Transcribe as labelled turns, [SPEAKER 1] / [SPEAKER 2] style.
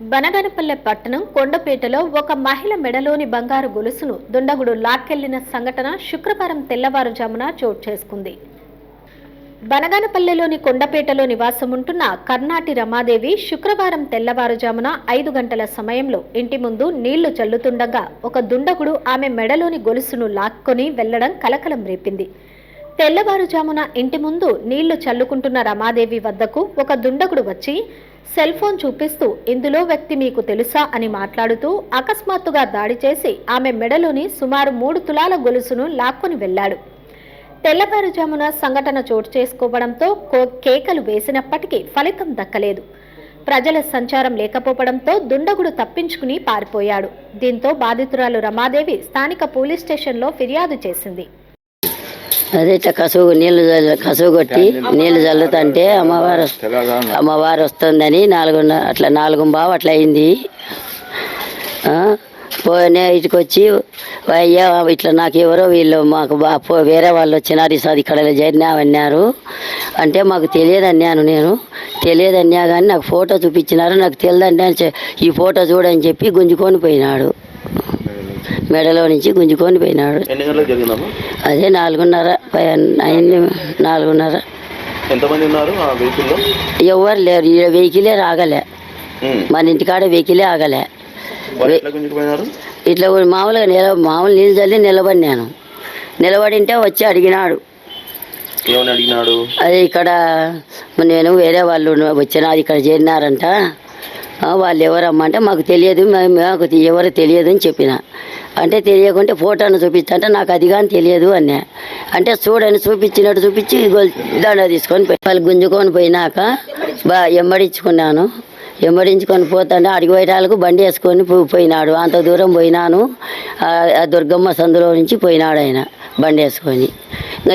[SPEAKER 1] బనగనపల్లె పట్టణం కొండపేటలో ఒక మహిళ మెడలోని బంగారు గొలుసును దుండగుడు లాక్కెళ్ళిన సంఘటన శుక్రవారం తెల్లవారుజామున చోటు చేసుకుంది. బనగానపల్లెలోని కొండపేటలో నివాసముంటున్న కర్ణాటి రమాదేవి శుక్రవారం తెల్లవారుజామున ఐదు గంటల సమయంలో ఇంటి ముందు నీళ్ళు చల్లుతుండగా ఒక దుండగుడు ఆమె మెడలోని గొలుసును లాక్కొని వెళ్ళడం కలకలం రేపింది. తెల్లవారుజామున ఇంటి ముందు నీళ్ళు చల్లుకుంటున్న రమాదేవి వద్దకు ఒక దుండగుడు వచ్చి సెల్ ఫోన్ చూపిస్తూ ఇందులో వ్యక్తి మీకు తెలుసా అని మాట్లాడుతూ అకస్మాత్తుగా దాడి చేసి ఆమె మెడలోని సుమారు మూడు తులాల గొలుసును లాక్కొని వెళ్ళాడు. తెల్లవారుజామున సంఘటన చోటు చేసుకోవడంతో కో- కేకలు వేసినప్పటికీ ఫలితం దక్కలేదు. ప్రజల సంచారం లేకపోవడంతో దుండగుడు తప్పించుకుని పారిపోయాడు. దీంతో బాధితురాలు రమాదేవి స్థానిక పోలీస్ స్టేషన్లో ఫిర్యాదు చేసింది.
[SPEAKER 2] అదే కసువు నీళ్ళు కసువు కొట్టి నీళ్ళు చల్లుతుంటే అమ్మవారు అమ్మవారు వస్తుందని నాలుగు అట్లా నాలుగు బావు అట్లా అయింది. ఆ, ఇటుకొచ్చి అయ్యా ఇట్లా నాకు ఎవరో వీళ్ళు మాకు బా వేరే వాళ్ళు వచ్చినారు ఈసారి ఇక్కడ చేరినామన్నారు. అంటే మాకు తెలియదు అన్నాను నేను. తెలియదన్నా కానీ నాకు ఫోటో చూపించినారు నాకు తెలియదంటే అని ఈ ఫోటో చూడని చెప్పి గుంజుకొని పోయినాడు. మెడలో నుంచి గుంజుకొని పోయినాడు. అదే నాలుగున్నర అయింది నాలుగున్నర.
[SPEAKER 3] ఎంతమంది ఉన్నారు
[SPEAKER 2] ఎవరు లేరు ఈ వెహికలే రాగలే. మన ఇంటికాడ వెహికలే ఆగలే. ఇట్లా మామూలుగా నిల మామూలు నీళ్ళు చల్లి నిలబడినాను నిలబడింటే వచ్చి అడిగినాడు.
[SPEAKER 3] అడిగినాడు?
[SPEAKER 2] అదే ఇక్కడ నేను వేరే వాళ్ళు వచ్చినారు ఇక్కడ చేరినారంట. వాళ్ళు ఎవరమ్మా అంటే మాకు తెలియదు మాకు ఎవరు తెలియదు అని చెప్పిన. అంటే తెలియకుంటే ఫోటోను చూపించంటే నాకు అది కానీ తెలియదు అన్నా. అంటే చూడని చూపించినట్టు చూపించి దండ తీసుకొని పోయి వాళ్ళు గుంజుకొని పోయినాక బా ఎమ్మడించుకున్నాను. వెంబడించుకొని పోతుంటే అడిగి పోయేటాలకు బండి వేసుకొని పో- పోయినాడు. అంత దూరం పోయినాను. దుర్గమ్మ సందులో నుంచి పోయినాడు ఆయన బండి వేసుకొని. ఇంకా